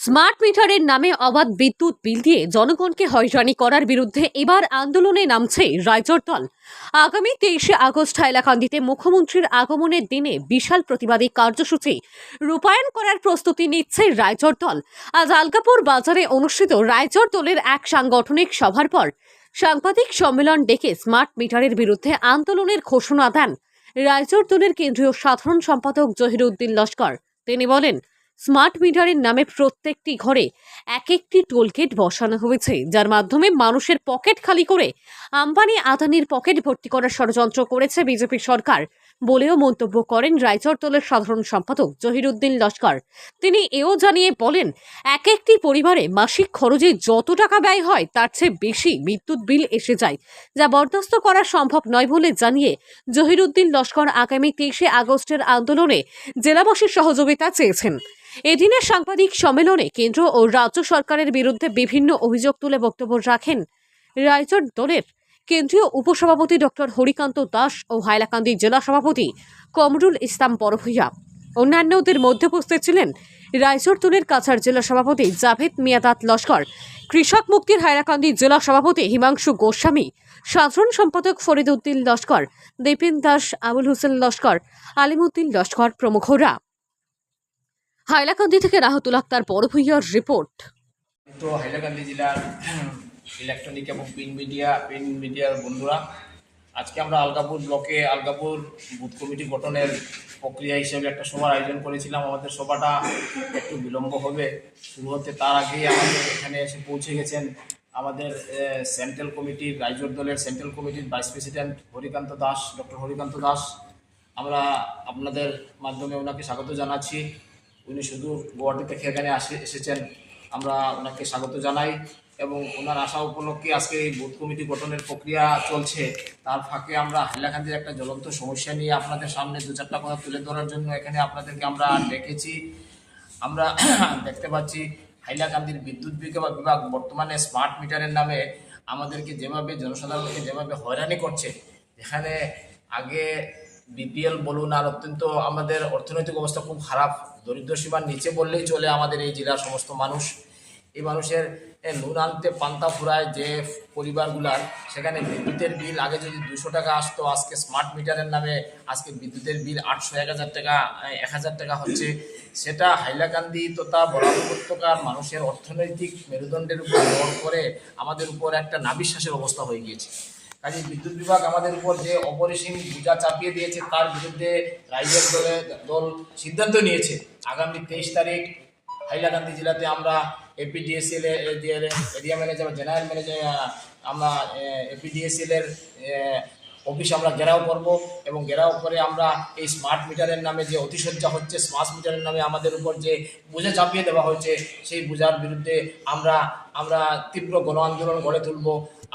Smart মিটারের নামে অবাধ বিদ্যুৎ বিল দিয়ে জনগণকে হয়রানি করার বিরুদ্ধে এবার আন্দোলনে নামছে রায়চর দল। আগামী তেইশে আগস্ট হাইলাকান্দিতে মুখ্যমন্ত্রীর আগমনের দিনে বিশাল প্রতিবাদী কার্যসূচি রূপায়ণ করার প্রস্তুতি নিচ্ছে রাইজর দল। আজ আলকাপুর বাজারে অনুষ্ঠিত রাইজর দলের এক সাংগঠনিক সভার পর সাংবাদিক সম্মেলন ডেকে স্মার্ট মিটারের বিরুদ্ধে আন্দোলনের ঘোষণা দেন। রাইজর দলের কেন্দ্রীয় সাধারণ সম্পাদক জহিরুদ্দিন লস্কর। তিনি বলেন স্মার্ট মিটারের নামে প্রত্যেকটি ঘরে এক একটি টোলগেট বসানো হয়েছে, যার মাধ্যমে মানুষের পকেট খালি করে আম্বানি আদানির পকেট ভর্তি করার ষড়যন্ত্র করেছে বিজেপি সরকার বলেও মন্তব্য করেন রাইচর দলের সাধারণ সম্পাদক জহিরুদ্দিন লস্কর। তিনি এও জানিয়ে বলেন এক একটি পরিবারে মাসিক খরচে যত টাকা ব্যয় হয়, তার চেয়ে বেশি বিদ্যুৎ বিল এসে যায়, যা বরদাস্ত করা সম্ভব নয় বলে জানিয়ে জহিরুদ্দিন লস্কর আগামী তেইশে আগস্টের আন্দোলনে জেলাবাসীর সহযোগিতা চেয়েছেন। এদিনের সাংবাদিক সম্মেলনে কেন্দ্র ও রাজ্য সরকারের বিরুদ্ধে বিভিন্ন অভিযোগ তুলে বক্তব্য রাখেন রায়চর দলের কেন্দ্রীয় উপসভাপতি ডক্টর হরিকান্ত দাস ও হাইলাকান্দি জেলা সভাপতি কমরুল ইসলাম বড়ভূইয়া অন্যান্যদের মধ্যে উপস্থিত ছিলেন রায়চর দলের কাছাড় জেলা সভাপতি জাভেদ মিয়াদাত লস্কর, কৃষক মুক্তির হাইলাকান্দি জেলা সভাপতি হিমাংশু গোস্বামী, সাধারণ সম্পাদক ফরিদ উদ্দিন লস্কর দীপেন দাস, আবুল হোসেন লস্কর, আলিমুদ্দিন লস্কর প্রমুখরা। হাইলাকান্দি থেকে রাহতুল আক্তার, বড় ভূঁইয়ার রিপোর্ট। তো হাইলাকান্দি জেলার ইলেকট্রনিক এবং প্রিন্ট মিডিয়া প্রিন্ট মিডিয়ার বন্ধুরা, আজকে আমরা আলগাপুর ব্লকে আলগাপুর বুথ কমিটি গঠনের প্রক্রিয়া হিসেবে একটা সভার আয়োজন করেছিলাম। আমাদের সভাটা একটু বিলম্ব হবে, শুরু হতে তার আগেই আমাদের এখানে এসে পৌঁছে গেছেন আমাদের সেন্ট্রাল কমিটির রাইজর দলের সেন্ট্রাল কমিটির vice president Harikanta Das doctor Harikanta Das. আমরা আপনাদের মাধ্যমে ওনাকে স্বাগত জানাচ্ছি। উনি শুধু গুয়াহাটি থেকে এখানে আসে, এসেছেন। আমরা ওনাকে স্বাগত জানাই এবং ওনার আশা উপলক্ষে আজকে এই বুথ কমিটি গঠনের প্রক্রিয়া চলছে। তার ফাঁকে আমরা হাইলাকান্দির একটা জ্বলন্ত সমস্যা নিয়ে আপনাদের সামনে দু চারটা কথা তুলে ধরার জন্য এখানে আপনাদেরকে আমরা ডেকেছি। আমরা দেখতে পাচ্ছি হাইলাকান্দির বিদ্যুৎ বিভাগ বিভাগ বর্তমানে স্মার্ট মিটারের নামে আমাদেরকে যেভাবে জনসাধারণকে যেভাবে হয়রানি করছে, যেখানে আগে বিপিএল বলুন আর অত্যন্ত আমাদের অর্থনৈতিক অবস্থা খুব খারাপ। দরিদ্র সীমার নিচে বললেই চলে আমাদের এই জেলার সমস্ত মানুষ। এই মানুষের নুন আনতে পান্তা ফুরায় যে পরিবারগুলার, সেখানে বিদ্যুতের বিল, আগে যদি দুশো টাকা আসতো, আজকে স্মার্ট মিটারের নামে আজকে বিদ্যুতের বিল আটশো, এক হাজার টাকা এক হাজার টাকা হচ্ছে। সেটা হাইলাকান্দি তথা বরাক উপত্যকার মানুষের অর্থনৈতিক মেরুদণ্ডের উপর করে আমাদের উপর একটা নাবিশ্বাসের অবস্থা হয়ে গিয়েছে। কাজে বিদ্যুৎ বিভাগ আমাদের উপর যে অপরিসীম বোঝা চাপিয়ে দিয়েছে, তার বিরুদ্ধে রাইজের দলে, দল সিদ্ধান্ত নিয়েছে। আগামী তেইশ তারিখ হাইলাকান্দি জেলাতে আমরা এপিডিএসএল এর এরিয়া ম্যানেজার জেনারেল ম্যানেজার আমরা এপিডিএসএল এর অফিস আমরা ঘেরাও করব এবং ঘেরাও করে আমরা এই স্মার্ট মিটারের নামে যে অতিশয্যা হচ্ছে স্মার্ট মিটারের নামে আমাদের উপর যে বুঝে চাপিয়ে দেওয়া হয়েছে, সেই বোঝার বিরুদ্ধে আমরা আমরা তীব্র গণ আন্দোলন গড়ে তুলব।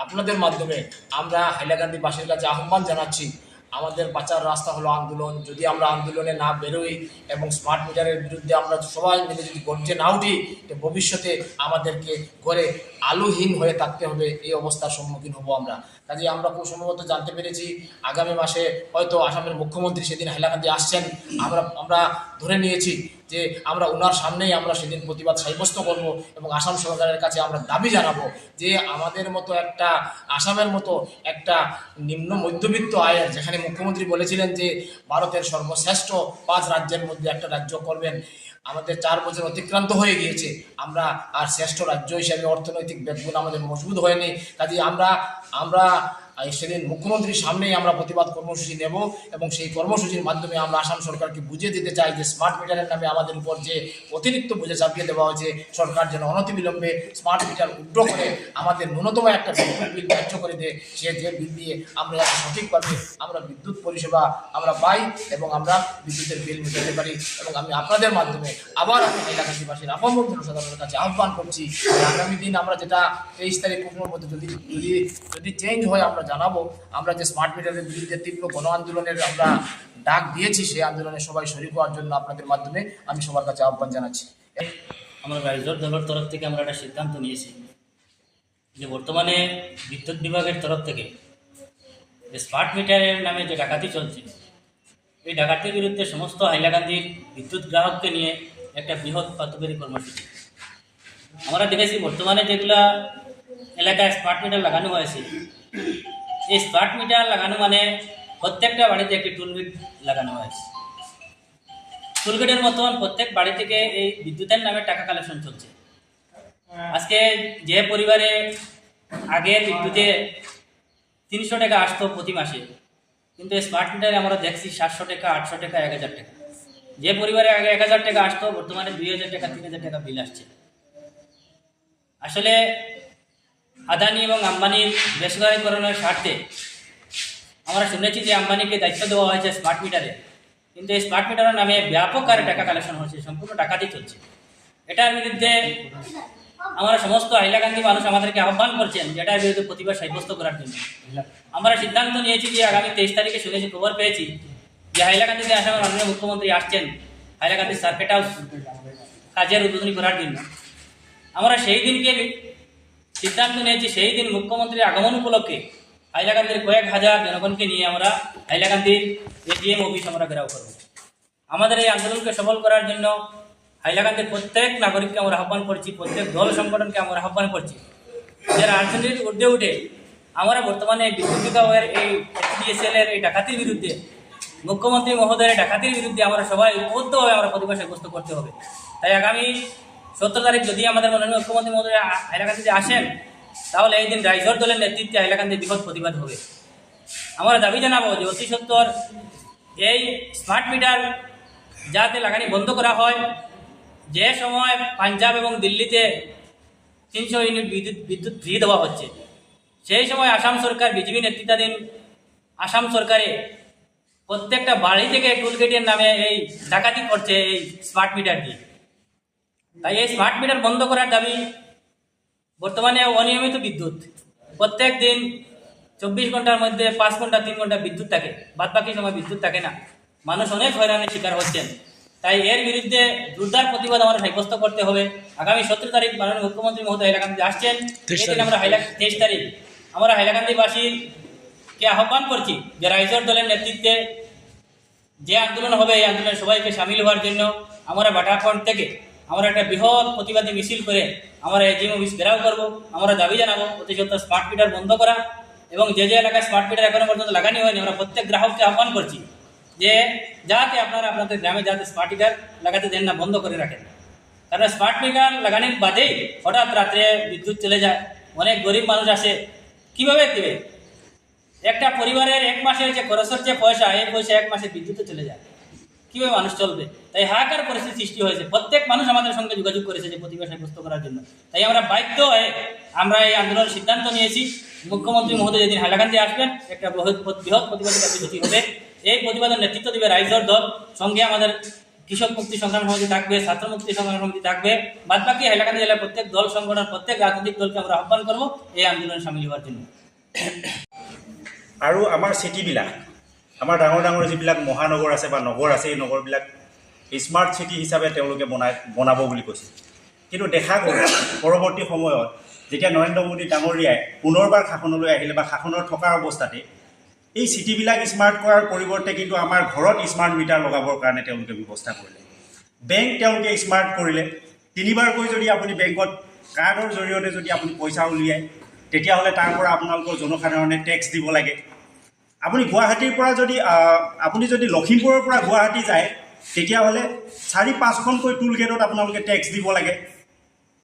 আপনাদের মাধ্যমে আমরা হাইলাকান্দিবাসীর কাছে আহ্বান জানাচ্ছি আমাদের বাঁচার রাস্তা হলো আন্দোলন। যদি আমরা আন্দোলনে না বেরোই এবং স্মার্ট মিটারের বিরুদ্ধে আমরা সবাই মিলে যদি গর্জে না উঠি ভবিষ্যতে আমাদেরকে ঘরে আলোহীন হয়ে থাকতে হবে। এই অবস্থার সম্মুখীন হব আমরা। কাজে আমরা খুব সম্ভবত জানতে পেরেছি, আগামী মাসে হয়তো আসামের মুখ্যমন্ত্রী সেদিন হাইলাকান্দি আসছেন। আমরা আমরা ধরে নিয়েছি যে আমরা ওনার সামনেই আমরা সেদিন প্রতিবাদ সাব্যস্ত করব এবং আসাম সরকারের কাছে আমরা দাবি জানাব যে আমাদের মতো একটা আসামের মতো একটা নিম্ন মধ্যবিত্ত আয়ের, যেখানে মুখ্যমন্ত্রী বলেছিলেন যে ভারতের সর্বশ্রেষ্ঠ পাঁচ রাজ্যের মধ্যে একটা রাজ্য করবেন, আমাদের চার বছর অতিক্রান্ত হয়ে গিয়েছে, আমরা আর শ্রেষ্ঠ রাজ্য হিসাবে অর্থনৈতিক ব্যাপগুলো আমাদের মজবুত হয়নি কাজে আমরা আমরা সেদিন মুখ্যমন্ত্রীর সামনেই আমরা প্রতিবাদ কর্মসূচি নেব এবং সেই কর্মসূচির মাধ্যমে আমরা আসাম সরকারকে বুঝিয়ে দিতে চাই যে স্মার্ট মিটারের নামে আমাদের উপর যে অতিরিক্ত বুঝে চাপিয়ে দেওয়া হয়েছে, সরকার যেন অনতিবিলম্বে স্মার্ট মিটার উড্র করে আমাদের ন্যূনতম একটা বিদ্যুৎ বিল ন্যায্য করে দেয়, সে যে বিল দিয়ে আমরা যাতে সঠিকভাবে আমরা বিদ্যুৎ পরিষেবা আমরা পাই এবং আমরা বিদ্যুতের বিল মেটাতে পারি এবং আমি আপনাদের মাধ্যমে আবার আমি এলাকাবাসীর আপামর জনসাধারণের কাছে আহ্বান করছি আগামী দিন আমরা যেটা তেইশ তারিখ যদি যদি যদি চেঞ্জ হয়, আমরা জানাব। আমরা যে স্মার্ট মিটারের বিরুদ্ধে তীব্র গণ আন্দোলনের আমরা ডাক দিয়েছি, সেই আন্দোলনে সবাই শরীর হওয়ার জন্য আপনাদের মাধ্যমে আমি সবার কাছে আহ্বান জানাচ্ছি। আমরা রাইজর দলের তরফ থেকে আমরা একটা সিদ্ধান্ত নিয়েছি যে বর্তমানে বিদ্যুৎ বিভাগের তরফ থেকে যে স্মার্ট মিটারের নামে যে ডাকাতি চলছে, এই ডাকাতির বিরুদ্ধে সমস্ত হাইলাকান্দির বিদ্যুৎ গ্রাহককে নিয়ে একটা বৃহৎ পাতবেরি কর্মসূচি। আমরা দেখেছি বর্তমানে যেগুলা এলাকায় স্মার্ট মিটার লাগানো হয়েছে এই স্মার্ট মিটার লাগানো মানে প্রত্যেকটা বাড়িতে একটি টুলগেট লাগানো হয়েছে। টুলগেটের মতন প্রত্যেক বাড়ি থেকে এই বিদ্যুতের নামে টাকা কালেকশন চলছে। আজকে যে পরিবারে আগে বিদ্যুতে তিনশো টাকা আসতো প্রতি মাসে, কিন্তু স্মার্ট মিটারে আমরা দেখছি সাতশো টাকা, আটশো টাকা, এক হাজার টাকা। যে পরিবারে আগে এক হাজার টাকা আসতো, বর্তমানে দুই হাজার টাকা, তিন হাজার টাকা বিল আসছে। আসলে আদানি এবং আম্বানির বেসরকারীকরণের স্বার্থে আমরা শুনেছি যে আম্বানিকে দায়িত্ব দেওয়া হয়েছে স্মার্ট মিটারে কিন্তু এই স্মার্ট মিটারের নামে ব্যাপক হারে টাকা কালেকশন হচ্ছে সম্পূর্ণ টাকাতেই চলছে। এটার বিরুদ্ধে আমরা সমস্ত হাইলাকান্দি মানুষ আমাদেরকে আহ্বান করছেন যে এটার বিরুদ্ধে প্রতিবাদ সাব্যস্ত করার জন্য। আমরা সিদ্ধান্ত নিয়েছি যে আগামী তেইশ তারিখে শুনেছি, খবর পেয়েছি যে হাইলাকান্দিতে আসামের মাননীয় মুখ্যমন্ত্রী আসছেন হাইলাকান্দি সার্কেট হাউস কাজের উদ্বোধনী করার জন্য। আমরা সেই দিনকে সিদ্ধান্ত নিয়েছি, সেই দিন মুখ্যমন্ত্রীর আগমন উপলক্ষে হাইলাকান্দির কয়েক হাজার জনগণকে নিয়ে আমরা হাইলাকান্দির এটিএম অফিস আমরা ঘেরাও করব। আমাদের এই আন্দোলনকে সফল করার জন্য হাইলাকান্দির প্রত্যেক নাগরিককে আমরা আহ্বান করছি, প্রত্যেক দল সংগঠনকে আমরা আহ্বান করছি। যে রাজনীতির ঊর্ধ্বে উঠে আমরা বর্তমানে বিদ্যুৎ বিভাগের এই এসডিএসএল এর এই ডাকাতির বিরুদ্ধে, মুখ্যমন্ত্রী মহোদয়ের ডাকাতির বিরুদ্ধে আমরা সবাই ঐক্যবদ্ধভাবে আমরা প্রতিবাদ সাব্যস্ত করতে হবে। তাই আগামী সতেরো তারিখ যদি আমাদের মাননীয় মুখ্যমন্ত্রী মহোদয় হাইলাকান্দিতে আসেন, তাহলে এই দিন রাইজর দলের নেতৃত্বে হাইলাকান্দি বৃহৎ প্রতিবাদ হবে। আমরা দাবি জানাব যে অতি সত্তর এই স্মার্ট মিটার যাতে লাগানি বন্ধ করা হয়, যে সময় পাঞ্জাব এবং দিল্লিতে তিনশো ইউনিট বিদ্যুৎ বিদ্যুৎ ফ্রি দেওয়া হচ্ছে, সেই সময় আসাম সরকার, বিজেপি নেতৃত্বাধীন আসাম সরকারে প্রত্যেকটা বাড়ি থেকে টুলগেটের নামে এই ডাকাতি করছে এই স্মার্ট মিটার দিয়ে তাই এই স্মার্ট মিটার বন্ধ করার দাবি বর্তমানে অনিয়মিত বিদ্যুৎ। প্রত্যেক দিন চব্বিশ ঘণ্টার মধ্যে পাঁচ ঘণ্টা তিন ঘণ্টা বিদ্যুৎ থাকে বাদ বাকি সময় বিদ্যুৎ থাকে না। মানুষ অনেক হয়রানির শিকার হচ্ছেন। তাই এর বিরুদ্ধে জোরদার প্রতিবাদ আমরা সাব্যস্ত করতে হবে। আগামী সতেরো তারিখ মাননীয় মুখ্যমন্ত্রী মহোদয় হাইলাকান্দি আসছেন। এদিন আমরা হাইলা তেইশ তারিখ। আমরা হাইলাকান্দিবাসীকে আহ্বান করছি যে রাইজর দলের নেতৃত্বে যে আন্দোলন হবে এই আন্দোলনে সবাইকে সামিল হওয়ার জন্য আমরা বাটাফ্রন্ট থেকে আমরা একটা বৃহৎ প্রতিবাদী মিছিল করে আমরা এজিএম অফিস ঘেরাও করব, আমরা দাবি জানাব অতি সত্ত্বর স্মার্ট মিটার বন্ধ করা এবং যে যে এলাকায় স্মার্ট মিটার এখনও পর্যন্ত লাগানি হয়নি, আমরা প্রত্যেক গ্রাহককে আহ্বান করছি যে যাতে আপনারা আপনাদের গ্রামে যাতে স্মার্ট মিটার লাগাতে দেন না, বন্ধ করে রাখেন। কারণ স্মার্ট মিটার লাগানোর বাদেই হঠাৎ রাত্রে বিদ্যুৎ চলে যায়, অনেক গরিব মানুষ আসে। কীভাবে দেবে? একটা পরিবারের এক মাসের যে খরচের যে পয়সা, এই পয়সা এক মাসে বিদ্যুতে চলে যায়। কীভাবে মানুষ চলবে? তাই হাহাকার পরিস্থিতি সৃষ্টি হয়েছে। প্রত্যেক মানুষ আমাদের সঙ্গে যোগাযোগ করেছে যে প্রতিভা সাব্যস্ত করার জন্য। তাই আমরা বাধ্য হয়ে আমরা এই আন্দোলনের সিদ্ধান্ত নিয়েছি। মুখ্যমন্ত্রী মহোদয় যেদিন হাইলাকান্দি আসবেন, একটা বৃহৎ বৃহৎ প্রতিবাদী কর্মসূচি হবে। এই প্রতিবাদের নেতৃত্ব দিবে রাইজর দল। সঙ্গে আমাদের কৃষক মুক্তি সংগ্রাম সমিতি থাকবে, ছাত্র মুক্তি সংগ্রাম সমিতি থাকবে। বাদ বাকি হাইলাকান্দি জেলার প্রত্যেক দল সংগঠন প্ৰত্যেক রাজনৈতিক দলকে আমরা আহ্বান করব এই আন্দোলনে সামিল হওয়ার জন্য। আৰু আমাৰ চিটিবিলাক আমাৰ ডাঙৰ ডাঙৰ যিবিলাক মহানগৰ আছে বা নগৰ আছে এই নগৰবিলাক স্মাৰ্ট চিটি হিচাপে তেওঁলোকে বনাই বনাব বুলি কৈছে। কিন্তু দেখা গ'ল পৰৱৰ্তী সময়ত যেতিয়া নৰেন্দ্ৰ মোদী ডাঙৰীয়াই পুনৰবাৰ শাসনলৈ আহিলে বা শাসনৰ থকা অৱস্থাতে এই চিটিবিলাক স্মাৰ্ট কৰাৰ পৰিৱৰ্তে কিন্তু আমাৰ ঘৰত স্মাৰ্ট মিটাৰ লগাবৰ কাৰণে তেওঁলোকে ব্যৱস্থা কৰিলে। বেংক তেওঁলোকে স্মাৰ্ট কৰিলে। তিনিবাৰকৈ যদি আপুনি বেংকত কাৰ্ডৰ জৰিয়তে যদি আপুনি পইচা উলিয়ায় তেতিয়াহ'লে তাৰ পৰা আপোনালোকৰ জনসাধাৰণে টেক্স দিব লাগে। আপুনি গুৱাহাটীৰ পৰা যদি আপুনি যদি লখিমপুৰৰ পৰা গুৱাহাটী যায় তেতিয়াহ'লে চাৰি পাঁচখনকৈ টোল গেটত আপোনালোকে টেক্স দিব লাগে।